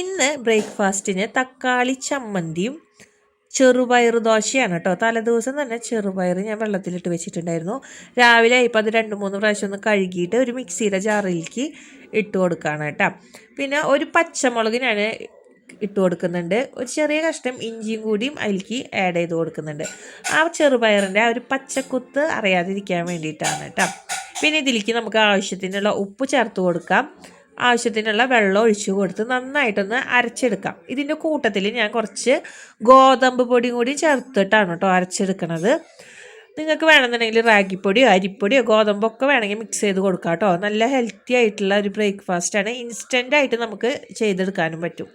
ഇന്ന് ബ്രേക്ക്ഫാസ്റ്റിന് തക്കാളി ചമ്മന്തിയും ചെറുപയർ ദോശയാണ് കേട്ടോ. തലേദിവസം തന്നെ ചെറുപയർ ഞാൻ വെള്ളത്തിലിട്ട് വെച്ചിട്ടുണ്ടായിരുന്നു. രാവിലെ ഇപ്പോൾ അത് രണ്ട് മൂന്ന് പ്രാവശ്യം ഒന്ന് കഴുകിയിട്ട് ഒരു മിക്സിയുടെ ജാറിലേക്ക് ഇട്ട് കൊടുക്കുകയാണ് കേട്ടോ. പിന്നെ ഒരു പച്ചമുളക് ഞാൻ ഇട്ട് കൊടുക്കുന്നുണ്ട്. ഒരു ചെറിയ കഷ്ണം ഇഞ്ചിയും കൂടിയും അതിലേക്ക് ആഡ് ചെയ്ത് കൊടുക്കുന്നുണ്ട്. ആ ചെറുപയറിന്റെ ആ ഒരു പച്ചക്കുത്ത് അറിയാതിരിക്കാൻ വേണ്ടിയിട്ടാണ് കേട്ടോ. പിന്നെ ഇതിലേക്ക് നമുക്ക് ആവശ്യത്തിനുള്ള ഉപ്പ് ചേർത്ത് കൊടുക്കാം. ആവശ്യത്തിനുള്ള വെള്ളം ഒഴിച്ചു കൊടുത്ത് നന്നായിട്ടൊന്ന് അരച്ചെടുക്കാം. ഇതിന്റെ കൂട്ടത്തിൽ ഞാൻ കുറച്ച് ഗോതമ്പ് പൊടിയും കൂടി ചേർത്തിട്ടാണ് കേട്ടോ അരച്ചെടുക്കണത്. നിങ്ങൾക്ക് വേണമെന്നുണ്ടെങ്കിൽ റാഗിപ്പൊടിയോ അരിപ്പൊടിയോ ഗോതമ്പൊക്കെ വേണമെങ്കിൽ മിക്സ് ചെയ്ത് കൊടുക്കാം കേട്ടോ. നല്ല ഹെൽത്തി ആയിട്ടുള്ള ഒരു ബ്രേക്ക്ഫാസ്റ്റാണ് ഇൻസ്റ്റന്റായിട്ട് നമുക്ക് ചെയ്തെടുക്കാനും പറ്റും.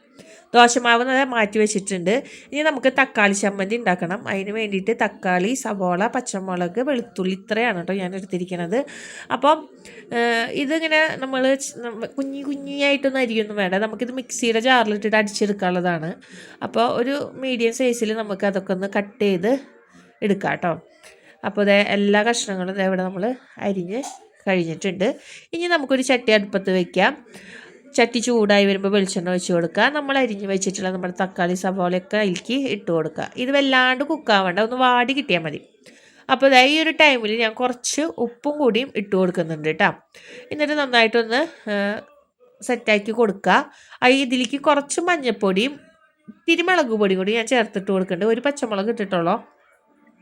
ദോശമാവ് മാറ്റി വെച്ചിട്ടുണ്ട്. ഇനി നമുക്ക് തക്കാളി ചമ്മന്തി ഉണ്ടാക്കണം. അതിന് വേണ്ടിയിട്ട് തക്കാളി സവോള പച്ചമുളക് വെളുത്തുള്ളി ഇത്രയാണ് കേട്ടോ ഞാൻ എടുത്തിരിക്കുന്നത്. അപ്പം ഇതിങ്ങനെ നമ്മൾ കുഞ്ഞി കുഞ്ഞിയായിട്ടൊന്നും അരിയൊന്നും വേണ്ട. നമുക്കിത് മിക്സിയുടെ ജാറിലിട്ടിട്ട് അടിച്ചെടുക്കാനുള്ളതാണ്. അപ്പോൾ ഒരു മീഡിയം സൈസിൽ നമുക്ക് അതൊക്കെ ഒന്ന് കട്ട് ചെയ്ത് എടുക്കാം കേട്ടോ. അപ്പോൾ ഇതേ എല്ലാ കഷ്ണങ്ങളും ഇവിടെ നമ്മൾ അരിഞ്ഞ് കഴിഞ്ഞിട്ടുണ്ട്. ഇനി നമുക്കൊരു ചട്ടി അടുപ്പത്ത് വയ്ക്കാം ചട്ടി ചൂടായി വരുമ്പോൾ വെളിച്ചെണ്ണ ഒഴിച്ച് കൊടുക്കുക. നമ്മൾ അരിഞ്ഞ് വെച്ചിട്ടുള്ള നമ്മുടെ തക്കാളി സവാളയൊക്കെ അതിലേക്ക് ഇട്ട് കൊടുക്കുക. ഇത് വല്ലാണ്ട് കുക്കാവണ്ട ഒന്ന് വാടി കിട്ടിയാൽ മതി. അപ്പോൾ ഈ ഒരു ടൈമിൽ ഞാൻ കുറച്ച് ഉപ്പും കൂടിയും ഇട്ട് കൊടുക്കുന്നുണ്ട് കേട്ടോ. എന്നിട്ട് നന്നായിട്ടൊന്ന് സെറ്റാക്കി കൊടുക്കുക. ഇതിലേക്ക് കുറച്ച് മഞ്ഞൾപ്പൊടിയും തിരുമുളക് പൊടിയും കൂടി ഞാൻ ചേർത്തിട്ട് കൊടുക്കുന്നുണ്ട്. ഒരു പച്ചമുളക് ഇട്ടിട്ടുള്ളൂ.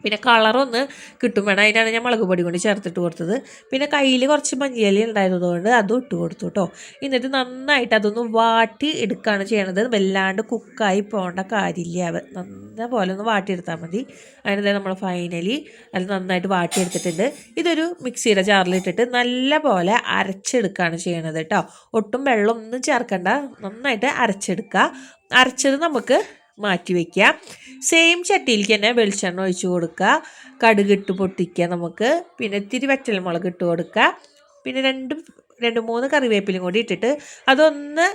പിന്നെ കളറൊന്ന് കിട്ടും വേണം. അതിനാണ് ഞാൻ മുളക് പൊടി കൊണ്ട് ചേർത്തിട്ട് കൊടുത്തത്. പിന്നെ കയ്യിൽ കുറച്ച് മഞ്ഞളി ഉണ്ടായിരുന്നതുകൊണ്ട് അതും ഇട്ട് കൊടുത്തു കേട്ടോ എന്നിട്ട് നന്നായിട്ട് അതൊന്ന് വാട്ടി എടുക്കുകയാണ് ചെയ്യണത്. വല്ലാണ്ട് കുക്കായി പോകേണ്ട കാര്യമില്ല. നന്ന പോലെ ഒന്ന് വാട്ടിയെടുത്താൽ മതി. അതിനത് നമ്മൾ ഫൈനലി അത് നന്നായിട്ട് വാട്ടിയെടുത്തിട്ടുണ്ട്. ഇതൊരു മിക്സിയുടെ ജാറിലിട്ടിട്ട് നല്ല പോലെ അരച്ചെടുക്കുകയാണ് ചെയ്യണത് കേട്ടോ ഒട്ടും വെള്ളമൊന്നും ചേർക്കണ്ട. നന്നായിട്ട് അരച്ചെടുക്കുക അരച്ചത് നമുക്ക് മാറ്റി വയ്ക്കുക സെയിം ചട്ടിയിലേക്ക് തന്നെ വെളിച്ചെണ്ണ ഒഴിച്ച് കൊടുക്കുക കടുകിട്ട് പൊട്ടിക്കുക നമുക്ക്. പിന്നെ ഇത്തിരി വറ്റൽമുളക് ഇട്ട് കൊടുക്കുക പിന്നെ രണ്ട് രണ്ട് മൂന്ന് കറിവേപ്പിലും കൂടി ഇട്ടിട്ട് അതൊന്ന്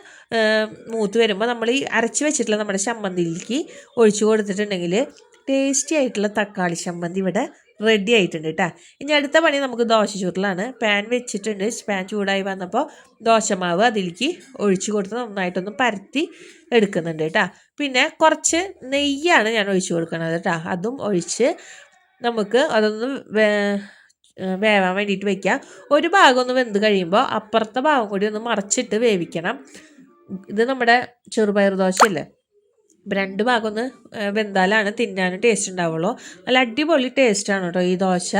മൂത്ത് വരുമ്പോൾ നമ്മൾ ഈ അരച്ച് വെച്ചിട്ടുള്ള നമ്മുടെ ചമ്മന്തിയിലേക്ക് ഒഴിച്ചു കൊടുത്തിട്ടുണ്ടെങ്കിൽ ടേസ്റ്റി ആയിട്ടുള്ള തക്കാളി ചമ്മന്തി ഇവിടെ റെഡി ആയിട്ടുണ്ട് കേട്ടോ ഇനി അടുത്ത പണി നമുക്ക് ദോശ ചൂട്ടിലാണ് പാൻ വെച്ചിട്ടുണ്ട്. പാൻ ചൂടായി വന്നപ്പോൾ ദോശമാവ് അതിലേക്ക് ഒഴിച്ചു കൊടുത്ത് നന്നായിട്ടൊന്ന് പരത്തി എടുക്കുന്നുണ്ട് കേട്ടോ പിന്നെ കുറച്ച് നെയ്യാണ് ഞാൻ ഒഴിച്ചു കൊടുക്കുന്നത് കേട്ടോ അതും ഒഴിച്ച് നമുക്ക് അതൊന്ന് വേവാൻ വേണ്ടിയിട്ട് വെക്കാം. ഒരു ഭാഗം ഒന്ന് വെന്ത് കഴിയുമ്പോൾ അപ്പുറത്തെ ഭാഗം കൂടി ഒന്ന് മറച്ചിട്ട് വേവിക്കണം. ഇത് നമ്മുടെ ചെറുപയർ ദോശയല്ലേ? രണ്ട് ഭാഗം ഒന്ന് വെന്താലാണ് തിന്നാനും ടേസ്റ്റ് ഉണ്ടാവുള്ളൂ. നല്ല അടിപൊളി ടേസ്റ്റാണ് കേട്ടോ ഈ ദോശ.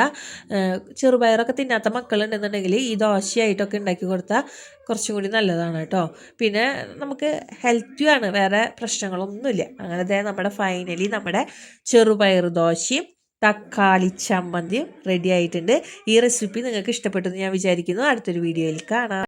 ചെറുപയറൊക്കെ തിന്നാത്ത മക്കളുണ്ടെന്നുണ്ടെങ്കിൽ ഈ ദോശയായിട്ടൊക്കെ ഉണ്ടാക്കി കൊടുത്താൽ കുറച്ചും കൂടി നല്ലതാണ് കേട്ടോ പിന്നെ നമുക്ക് ഹെൽത്തിയാണ് വേറെ പ്രശ്നങ്ങളൊന്നുമില്ല. അങ്ങനെ നമ്മുടെ ഫൈനലി നമ്മുടെ ചെറുപയർ ദോശയും തക്കാളി ചമ്മന്തിയും റെഡി ആയിട്ടുണ്ട്. ഈ റെസിപ്പി നിങ്ങൾക്ക് ഇഷ്ടപ്പെട്ടെന്ന് ഞാൻ വിചാരിക്കുന്നു. അടുത്തൊരു വീഡിയോയിൽ കാണാം.